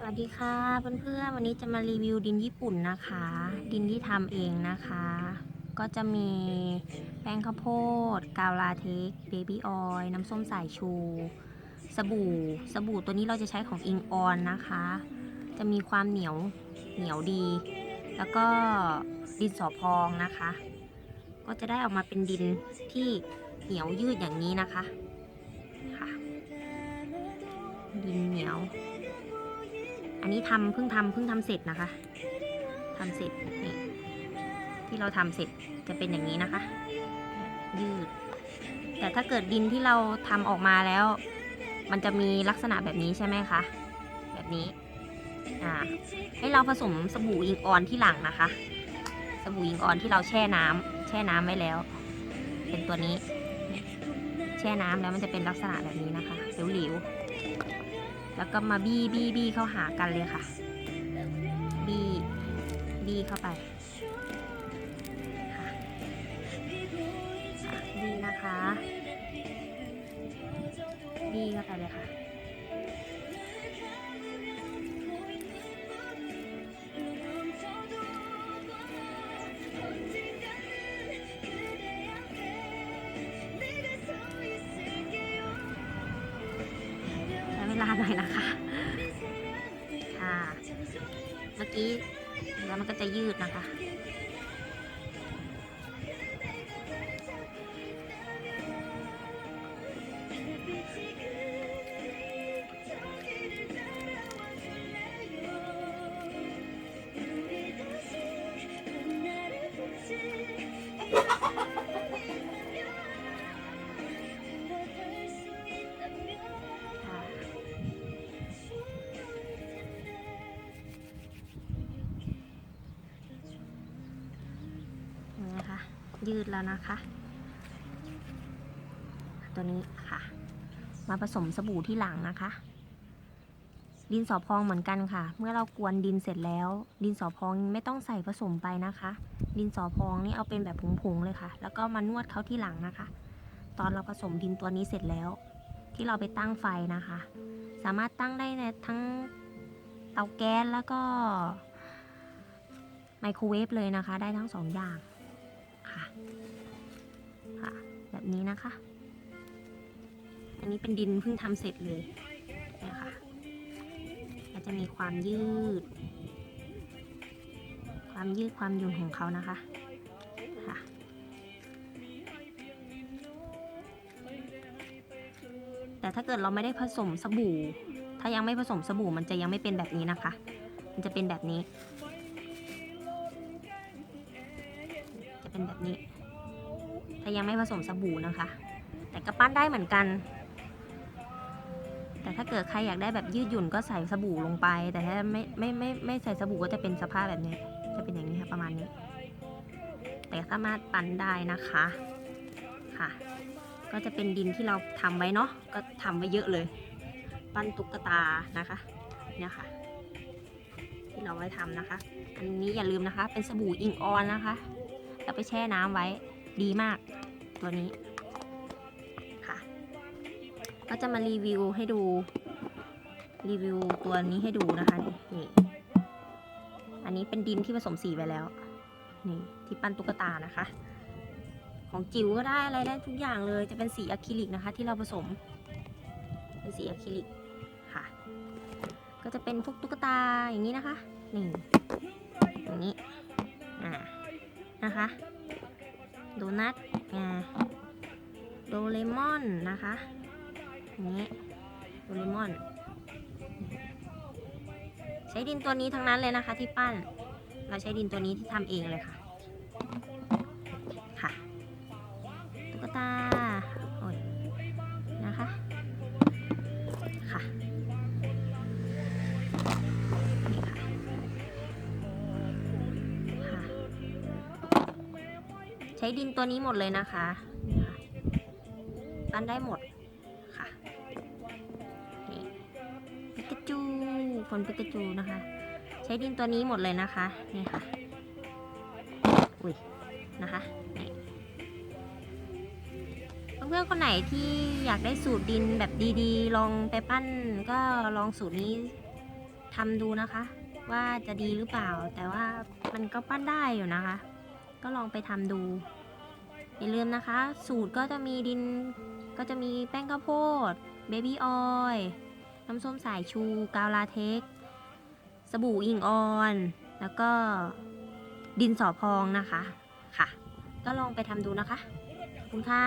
สวัสดีค่ะเพื่อนๆวันนี้จะมารีวิวดินญี่ปุ่นนะคะ ดินที่ทำเองนะคะ ก็จะมีแป้งข้าวโพด กาวลาเทคเบบี้ออยล์น้ำส้มสายชู สบู่ สบู่ตัวนี้เราจะใช้ของอิงออนนะคะ จะมีความเหนียวเหนียวดี แล้วก็ดินสอพองนะคะ ก็จะได้ออกมาเป็นดินที่เหนียวยืดอย่างนี้นะคะค่ะดินเหนียว อันนี้ทำเพิ่งทำเพิ่งทำเสร็จนะคะทำเสร็จนี่ที่เราทำเสร็จจะเป็นอย่างนี้นะคะ ยืด แต่ถ้าเกิดดินที่เราทำออกมาแล้ว มันจะมีลักษณะแบบนี้ใช่ไหมคะ แบบนี้อ่าให้เราผสมสบู่อิงออนที่หลังนะคะ สบู่อิงออนที่เราแช่น้ำแช่น้ำไว้แล้ว เป็นตัวนี้ แช่น้ำแล้วมันจะเป็นลักษณะแบบนี้นะคะเหลวๆ แล้วก็มาบี้บี้บี้เข้าหากันเลยค่ะ บี้บี้เข้าไปค่ะบี้นะคะบี้เข้าไปเลยค่ะ อยนะคะค่ะเมื่อกี้แล้วมันก็จะยืดนะคะค่ะ ยืดแล้วนะคะ ตัวนี้ค่ะ มาผสมสบู่ที่หลังนะคะ ดินสอพองเหมือนกันค่ะ เมื่อเรากวนดินเสร็จแล้ว ดินสอพองไม่ต้องใส่ผสมไปนะคะ ดินสอพองนี่เอาเป็นแบบผงๆเลยค่ะ แล้วก็มานวดเขาที่หลังนะคะ ตอนเราผสมดินตัวนี้เสร็จแล้ว ที่เราไปตั้งไฟนะคะ สามารถตั้งได้ในทั้งเตาแก๊สแล้วก็ไมโครเวฟเลยนะคะ ได้ทั้งสองอย่าง ค่ะ แบบนี้นะคะ อันนี้เป็นดินเพิ่งทำเสร็จเลยนี่ยค่ะก็จะมีความยืด ความยืดความหยุ่นของเขานะคะค่ะแต่ถ้าเกิดเราไม่ได้ผสมสบู่ ถ้ายังไม่ผสมสบู่มันจะยังไม่เป็นแบบนี้นะคะ มันจะเป็นแบบนี้ เป็นแบบนี้ถ้ายังไม่ผสมสบู่นะคะ แต่ก็ปั้นได้เหมือนกัน แต่ถ้าเกิดใครอยากได้แบบยืดหยุ่นก็ใส่สบู่ลงไป แต่ถ้าไม่ไม่ไม่ไม่ใส่สบู่ก็จะเป็นสภาพแบบนี้ จะเป็นอย่างนี้ค่ะประมาณนี้ แต่สามารถปั้นได้นะคะค่ะ ก็จะเป็นดินที่เราทำไว้เนาะ ก็ทำไว้เยอะเลย ปั้นตุ๊กตานะคะ เนี่ยค่ะที่เราไว้ทำนะคะ อันนี้อย่าลืมนะคะ เป็นสบู่อิงออนนะคะ แล้วไปแช่น้ำไว้ดีมาก ตัวนี้ค่ะ ก็จะมารีวิวให้ดู รีวิวตัวนี้ให้ดูนะคะนี่อันนี้เป็นดินที่ผสมสีไปแล้ว นี่ที่ปั้นตุ๊กตานะคะ ของจิ๋วก็ได้อะไรได้ทุกอย่างเลยจะเป็นสีอะคริลิกนะคะ ที่เราผสม เป็นสีอะคริลิกค่ะ ก็จะเป็นพวกตุ๊กตาอย่างนี้นะคะนี่อย่างนี้ นะคะ โดนัทอ่าโดเรมอนนะคะนี้โดเรมอน ใช้ดินตัวนี้ทั้งนั้นเลยนะคะที่ปั้น เราใช้ดินตัวนี้ที่ทำเองเลยค่ะ ใช้ดินตัวนี้หมดเลยนะคะปั้นได้หมดค่ะนี่ปิกาจูคนปิกาจูนะคะ ใช้ดินตัวนี้หมดเลยนะคะนี่ค่ะอุ้ยนะคะเพื่อนคนไหนที่อยากได้สูตรดินแบบดีๆ ลองไปปั้นก็ลองสูตรนี้ทำดูนะคะ ว่าจะดีหรือเปล่า แต่ว่ามันก็ปั้นได้อยู่นะคะ ก็ลองไปทำดู อย่าลืมนะคะ สูตรก็จะมีดินก็จะมีแป้งข้าวโพด เบบี้ออยน้ำส้มสายชู กาวลาเทค สบู่อิงออน แล้วก็ดินสอพองนะคะ ค่ะ ก็ลองไปทำดูนะคะ ขอบคุณค่ะ